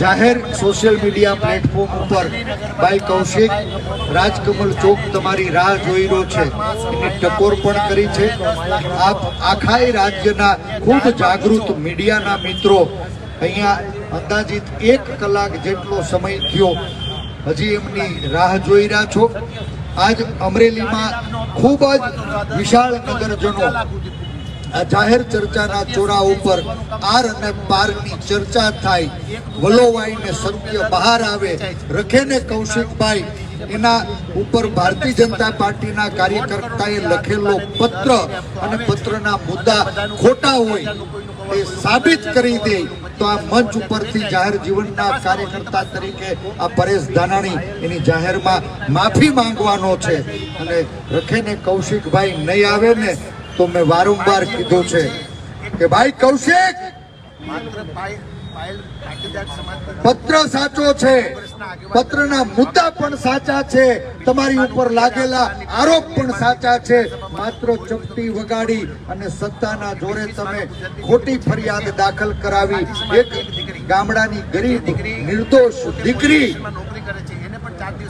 જાહેર social media platform ઉપર ભાઈ કૌશિક રાજકમલ ચોક તમારી રાહ જોઈ રહ્યો છે. એની ટકોર પણ કરી છે. આપ આખાય રાજ્યના ખૂબ જાગૃત મીડિયાના મિત્રો, અહીંયા અંદાજિત એક કલાક જેટલો સમય થયો. હજી એમની રાહ જોઈ રહ્યા છો. આજ અમરેલીમાં ખૂબ જ વિશાળ નગરજનો જાહેર ચર્ચાના ચોરા ઉપર આર અને પારની ચર્ચા થાય. વલોવાઈને સત્ય બહાર આવે. રખેને કૌશિકભાઈ, એના ઉપર ભારતીય જનતા પાર્ટીના કાર્યકર્તાએ લખેલો પત્ર અને પત્રના મુદ્દા ખોટા હોય એ સાબિત કરી દે તો આ મંચ ઉપરથી જાહેર જીવનના કાર્યકર્તા તરીકે આ પરેશ ધાનાણી એની જાહેરમાં માફી માંગવાનો છે. અને રખેને કૌશિકભાઈ નહીં આવે ને તો મેં વારંવાર કીધું છે કે ભાઈ કૌશિક પત્ર સાચો છે. પત્રના મુદ્દા પણ સાચા છે. તમારી ઉપર લાગેલા આરોપ પણ સાચા છે. માત્ર ચપટી વગાડી અને સત્તાના જોરે તમે ખોટી ફરિયાદ દાખલ કરાવી. એક ગામડાની ગરીબ નિર્દોષ દીકરી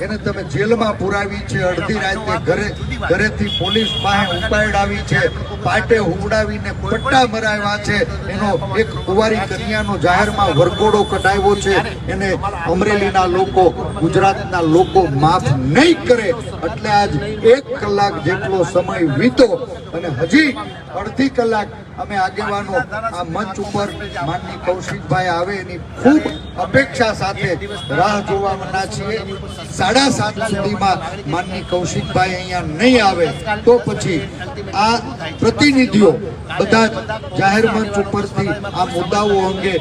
એને તમે જેલમાં પુરાવી છે, અડધી રાતે ઘરે ઘરેથી પોલીસ પાસે ઉપાડાવી છે, પાટે હુવડાવીને પટ્ટા મરાવ્યા છે, એનો એક કુંવારી કન્યાનો જાહેરમાં વરઘોડો કઢાવ્યો છે, એને અમરેલીના લોકો, ગુજરાતના લોકો માફ નહીં કરે. એટલે આજ એક કલાક જેટલો સમય વીતો અને હજી અડધી કલાક અમે આગેવાનો આ મંચ ઉપર માનની કૌશિકભાઈ આવે એની ખૂબ અપેક્ષા સાથે રાહ જોવાના છીએ. સાડા સાત સુધીમાં માનની કૌશિકભાઈ અહીંયા નહીં આવે તો પછી આ પ્રતિનિધિઓ બધા જ જાહેર મંચ ઉપરથી આ મુદ્દાઓ અંગે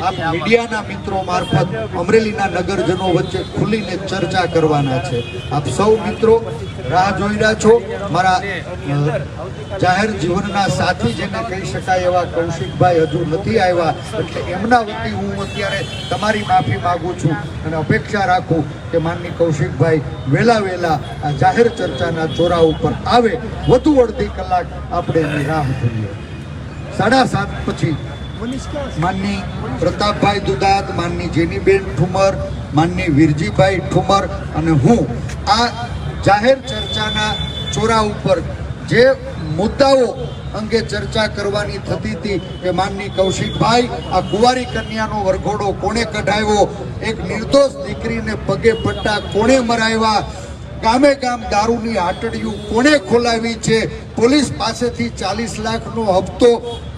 આ મીડિયાના મિત્રો મારફત અમરેલીના નગરજનો વચ્ચે ખુલીને ચર્ચા કરવાના છે. આપ સૌ મિત્રો રાહ જોઈ રહ્યા છો. મારા જાહેર જીવનના સાથી જેને કહી શકાય એવા કૌશિકભાઈ હજુ નથી આવ્યા. એટલે એમના વતી હું અત્યારે તમારી માફી માગું છું અને અપેક્ષા રાખું કે માનની કૌશિકભાઈ વહેલા વહેલા આ જાહેર ચર્ચાના ચોરા ઉપર આવે. વધુ અડધી કલાક આપણે એની રાહ જોઈએ. સાડા સાત પછી માનની પ્રતાપભાઈ દુદાત, માનની જેનીબેન ઠુમર, માનની વીરજીભાઈ ઠુમર અને હું આ જાહેર ચર્ચાના ચોરા ઉપર જે મુદ્દાઓ અંગે ચર્ચા કરવાની થતી હતી કે માનની કૌશિકભાઈ, આ કુંવારી કન્યાનો વરઘોડો કોણે કઢાવ્યો? એક નિર્દોષ દીકરીને પગે પટ્ટા કોણે મરાવ્યા? ગામે ગામ દારૂની આટડીયું કોણે ખોલાવી છે? પોલીસ પાસેથી ચાલીસ લાખનો હપ્તો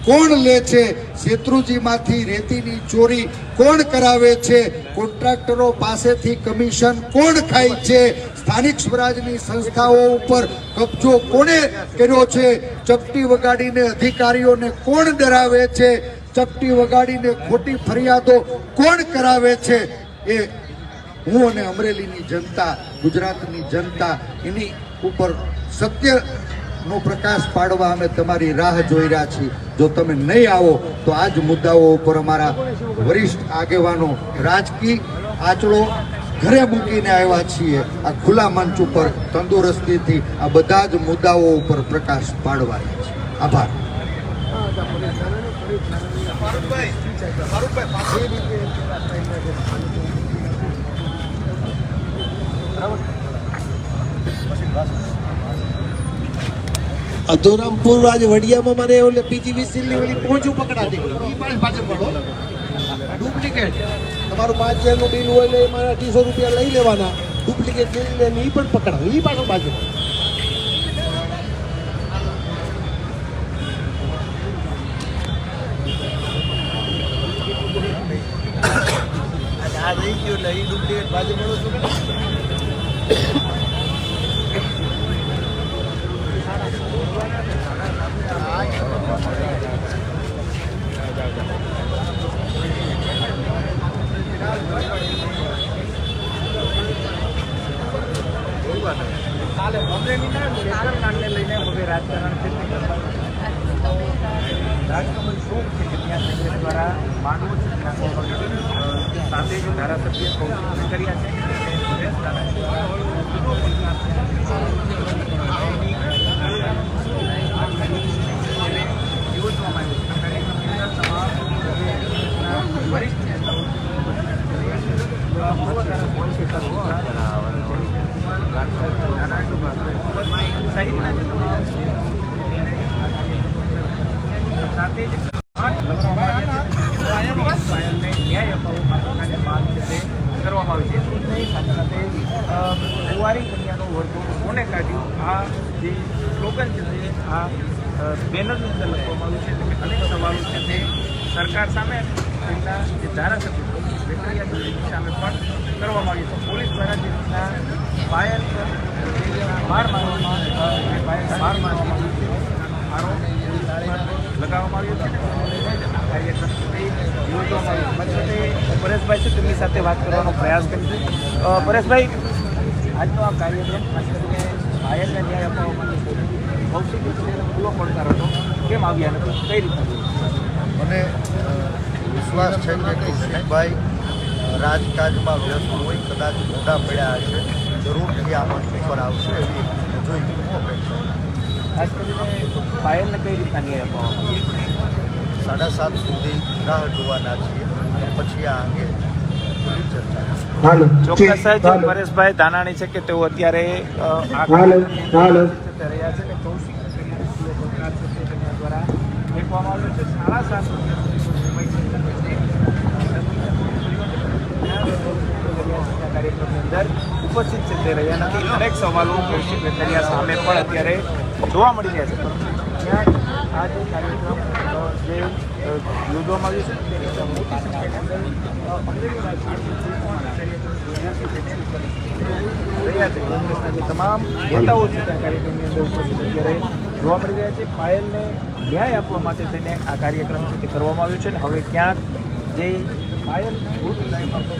કોણ લે છે? શેત્રુજીમાંથી રેતીની ચોરી કોણ કરાવે છે? કોન્ટ્રાક્ટરો પાસેથી કમિશન કોણ ખાય છે? સ્થાનિક સ્વરાજની સંસ્થાઓ ઉપર કબજો કોણે કર્યો છે? ચપટી વગાડીને અધિકારીઓને કોણ ડરાવે છે? ચપટી વગાડીને ખોટી ફરિયાદો કોણ કરાવે છે? એ હું અને અમરેલીની જનતા, ગુજરાતની જનતા એની ઉપર સત્ય નો પ્રકાશ પાડવા અમે તમારી રાહ જોઈ રહ્યા છીએ. જો તમે નહીં આવો, તો આ જ મુદ્દાઓ ઉપર અમારા વરિષ્ઠ આગેવાનો રાજકીય આંચળો ઘરે મૂકીને આવ્યા છીએ. આ ખુલ્લા મંચ ઉપર તંદુરસ્તીથી આ બધા જ મુદ્દાઓ ઉપર પ્રકાશ પાડવાના છે. આભાર. અધોરામપુર આજે વડિયામાં મને એવું પીજીવીસી ની ઓલી પહોંચું પકડાતી ડુપ્લિકેટ. તમારું પાંચ હજારનું બિલ હોય એટલે એમાં અઢીસો રૂપિયા લઈ લેવાના. ડુપ્લિકેટ બિલ લઈને એ પણ પકડાવે એ પાછળ બાજુ. આ રહી ગયો એટલે એ ડુપ્લિકેટ બાજુ મળો રાજકમલ શોખ છે કે ત્યાં કોંગ્રેસ દ્વારા માનવો છે કે નાખવામાં આવ્યો છે. સાથે જ ધારાસભ્ય કૌશિકભાઈ કર્યા છે અને સુરેશ દાણા યોજવામાં આવ્યું છે. કાર્યક્રમની અંદર તમામ વરિષ્ઠ નેતાઓ આપતા સહિતના જે તમામ સાથે જ પાયલને ન્યાય અપાવવા માટેના જે માંગ છે તે કરવામાં નહીં સાથે સાથે કુંવારી કન્યાનો વર્તુળ કોને કાઢ્યું? આ જે સ્લોગન છે તે આ બેનરની અંદર લખવામાં આવ્યું છે. એટલે અનેક સવાલો છે તે સરકાર સામે તેમના જે ધારાસભ્ય વેકરિયા સામે પણ કરવામાં આવ્યું છે. પોલીસ દ્વારા જે રીતના જે માર મારવામાં પાયલ માર મારવામાં આવ્યું છે, આરોપ લગાવવામાં આવ્યો છે. કાર્યક્રમ યોજવામાં આવ્યો પરેશભાઈ છે તેમની સાથે વાત કરવાનો પ્રયાસ કરીશું પરેશભાઈ આજનો આ કાર્યક્રમ ખાસ કરીને પાયલને ન્યાય અપાવવા માટે ભૌતિક રીતે ખુલ્લો પડકાર હતો કેમ આવ્યા નથી કઈ જોયું? મને વિશ્વાસ છે કે કૌશિકભાઈ રાજકાજમાં વ્યસ્ત હોય કદાચ મોટા પડ્યા હશે જરૂરથી આ મંચ ઉપર આવશે એવી જોઈ અપેક્ષા ખાસ કરીને પાયલને કઈ રીતના ન્યાય અપાવવામાં? સાડા સાત સુધી રાહ જોવાના છીએ પછી આ અંગે ચોક્કસ જ પરેશભાઈ ધાનાણી છે કે તેઓ અત્યારે રહ્યા છે ને કૌશિક દ્વારા મૂકવામાં આવ્યો છે. સાડા સાત અંદર ઉપસ્થિત છે તે રહ્યા નથી. અનેક સવાલો કૌશિક વેકરિયા સામે પણ અત્યારે જોવા મળી રહ્યા છે. આ જે કાર્યક્રમ યોજવામાં આવ્યો છે તમામ નેતાઓ છે અત્યારે જોવા મળી રહ્યા છે પાયલને ન્યાય આપવા માટે તેને આ કાર્યક્રમ છે તે કરવામાં આવ્યો છે અને હવે ક્યાંક જે પાયલ ભૂત લાઈફ છે,